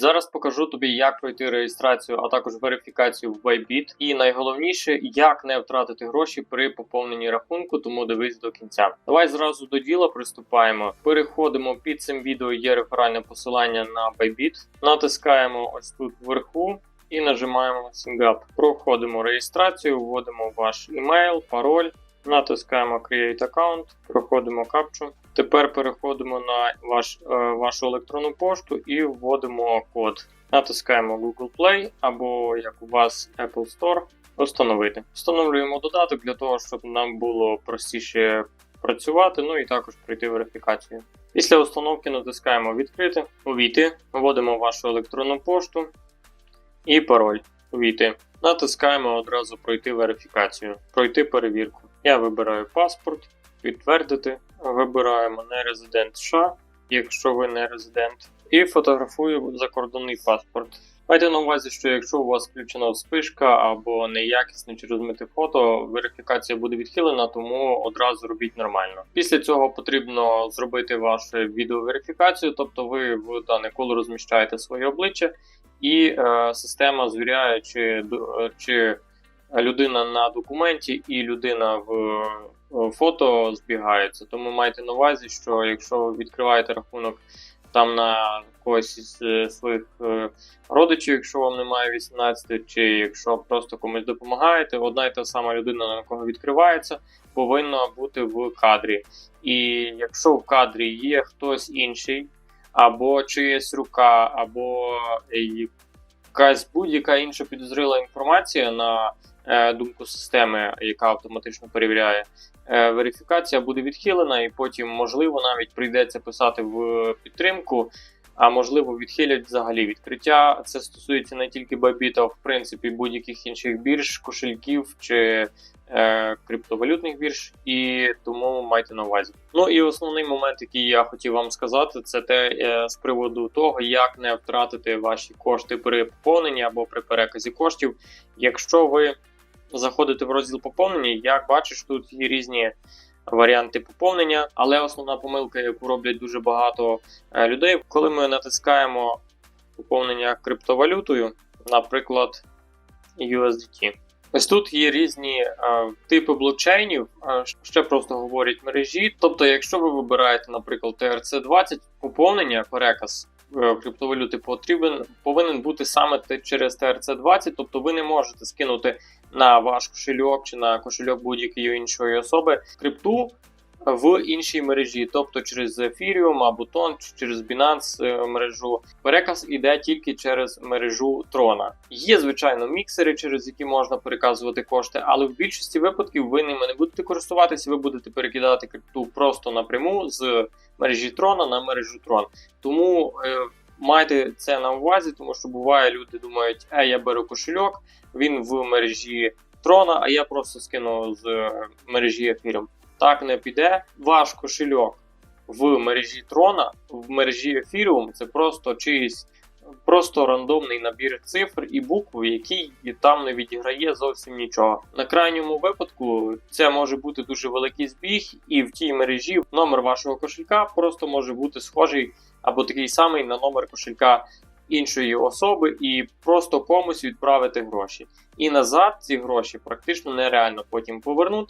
Зараз покажу тобі, як пройти реєстрацію, а також верифікацію в Bybit. І найголовніше, як не втратити гроші при поповненні рахунку, тому дивись до кінця. Давай зразу до діла приступаємо. Переходимо під цим відео. Є реферальне посилання на Bybit. Натискаємо ось тут вверху. І нажимаємо SingUp. Проходимо реєстрацію, вводимо ваш email, пароль, натискаємо Create Account, проходимо капчу. Тепер переходимо на ваш, е, вашу електронну пошту і вводимо код. Натискаємо Google Play або як у вас Apple Store. Встановити. Встановлюємо додаток для того, щоб нам було простіше працювати, ну і також пройти верифікацію. Після установки натискаємо Відкрити, увійти, вводимо вашу електронну пошту і пароль. Увійти. Натискаємо одразу пройти верифікацію, пройти перевірку. Я вибираю паспорт, підтвердити. Вибираємо не резидент США, якщо ви не резидент, і фотографую закордонний паспорт. Майте на увазі, що якщо у вас включена спишка або неякісне чи розмите фото, верифікація буде відхилена, тому одразу робіть нормально. Після цього потрібно зробити вашу відеоверифікацію, тобто ви в дане коло розміщаєте своє обличчя, і е, система звіряє, чи, чи людина на документі і людина в е, фото збігаються. Тому майте на увазі, що якщо ви відкриваєте рахунок там на когось із е, своїх е, родичів, якщо вам немає 18, чи якщо просто комусь допомагаєте, одна і та сама людина, на кого відкривається, повинна бути в кадрі. І якщо в кадрі є хтось інший, або чиясь рука, або якась будь-яка інша підозріла інформація на думку системи, яка автоматично перевіряє, е, верифікація буде відхилена, і потім, можливо, навіть прийдеться писати в підтримку. А можливо, відхилять взагалі відкриття. Це стосується не тільки Bybit, а в принципі будь-яких інших бірж, кошельків чи е, криптовалютних бірж, і тому майте на увазі. Ну і основний момент, який я хотів вам сказати, це те е, з приводу того, як не втратити ваші кошти при поповненні або при переказі коштів. Якщо ви заходите в розділ поповнення, як бачиш, тут є різні варіанти поповнення, але основна помилка, яку роблять дуже багато е, людей, коли ми натискаємо поповнення криптовалютою, наприклад, USDT. Ось тут є різні е, типи блокчейнів, е, ще просто говорять мережі. Тобто, якщо ви вибираєте, наприклад, TRC20, поповнення, переказ криптовалюти потрібен, повинен бути саме через TRC20, тобто ви не можете скинути на ваш кошельок чи на кошельок будь-якої іншої особи крипту в іншій мережі, тобто через Ethereum або чи через Binance е, мережу. Переказ іде тільки через мережу Трона. Є, звичайно, міксери, через які можна переказувати кошти, але в більшості випадків ви ними не будете користуватися, ви будете перекидати крипту просто напряму з мережі Трона на мережу Трон. Тому е, майте це на увазі, тому що буває, люди думають, е, я беру кошельок, він в мережі Трона, а я просто скину з е, мережі Ethereum. Так не піде. Ваш кошельок в мережі Трона, в мережі Ethereum це просто чиїсь просто рандомний набір цифр і букв, який там не відіграє зовсім нічого. На крайньому випадку це може бути дуже великий збіг, і в тій мережі номер вашого кошелька просто може бути схожий або такий самий на номер кошелька іншої особи, і просто комусь відправити гроші. І назад ці гроші практично нереально потім повернути.